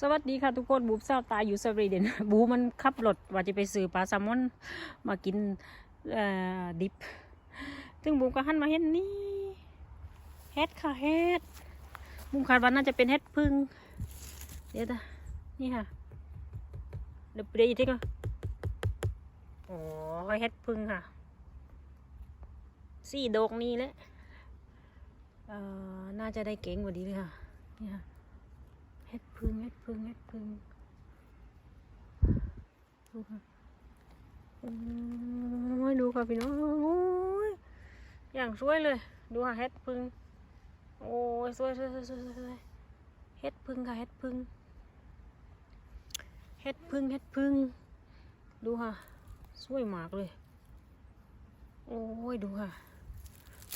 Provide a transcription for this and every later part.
สวัสดีค่ะทุกคนบูมเศร้าตายอยู่สวีเดนบูมันขับรถว่าจะไปซื้อปลาแซลมอนมากินดิบซึ่งบูมก็หันมาเห็นนี่เฮ็ดค่ะเฮ็ดบูมคาดว่าน่าจะเป็นเฮ็ดพึ่งเดี๋ยวนะนี่ค่ะเดี๋ยวไปดูอีกทีก่อนโอ้ยเฮ็ดพึ่งค่ะสี่ดอกนี่แหละเอ่อน่าจะได้เก่งกว่านี้เลยค่ะนี่ค่ะ ฮ็ดพึ่งเฮ็ดพึ่งเฮ็ดพึ่งดูค่ะโอ้ยดูค่ะพี่น้องโอ้ยอย่างสวยเลย ดูค่ะเฮ็ดพึ่งโอ้ยสวยสวยสวยสวยสวยเฮ็ดพึ่งค่ะเฮ็ดพึ่งเฮ็ดพึ่งเฮ็ดพึ่งดูค่ะสวยมากเลย โอ้ยดูค่ะ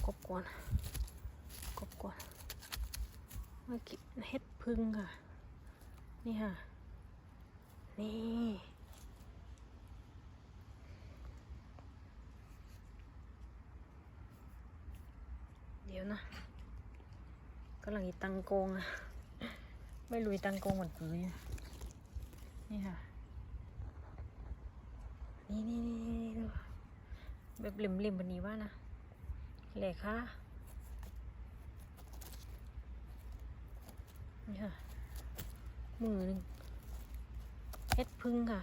กบก่อนกบก่อนเมื่อกี้เฮ็ดพึ่งค่ะ นี่ค่ะ นี่ เดี๋ยวนะกำลังอีตังโกงอะไม่ลุยตังโกงเหมือนปืนนี่ค่ะ นี่นี่นี่นี่ดูแบบเหลี่ยมๆแบบนี้ว่านะแหลกค่ะนี่ค่ะ มือหนึ่งเฮ็ดพึ่งค่ะ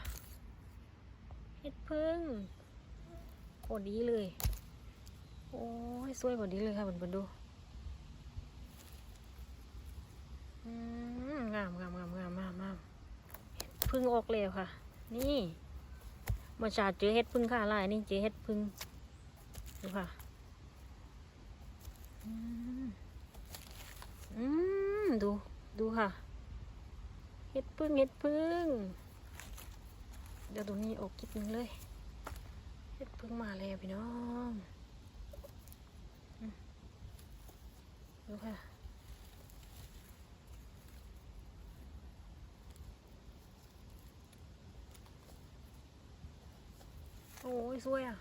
เฮ็ดพึ่งโคตรดีเลย โอ้ยสวยกว่านี้เลยค่ะเพื่อนๆดูอืมงามงามงามงามงามงามเฮ็ดพึ่งออกแล้วค่ะ นี่มาชาเจอเฮ็ดพึ่งค่ะลายนี่เจอเฮ็ดพึ่งดูค่ะอืมดู ดูค่ะ เห็ดพึ่งเห็ดพึ่ง เดี๋ยวตรงนี้ออกกิบหนึ่งเลย เห็ดพึ่งมาแล้วพี่น้องดูค่ะโอ้ยสวยอะ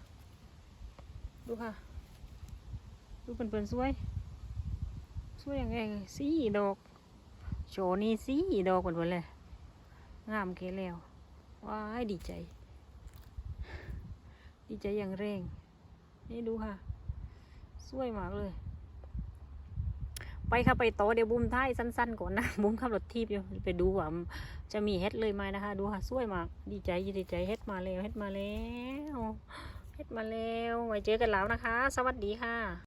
ดูค่ะ ดูเปิ่นๆสวย สวยอย่างไงสีดอก โชว์นี่สิดอกเหมือนเลย งามเกแล้ว ว้ายดีใจ ดีใจอย่างแรงนี่ดูค่ะ สวยมากเลย ไปค่ะไปโตอเดี๋ยวบุ้มท้ายสั้น ๆ ก่อนนะ บุ้มขับรถทีบอยู่ ไปดูว่าจะมีเฮ็ดเลยไหมนะคะ ดูค่ะ สวยมาก ดีใจดีใจเฮ็ดมาแล้วเฮ็ดมาแล้วเฮ็ดมาแล้ว ไว้เจอกันแล้วนะคะ สวัสดีค่ะ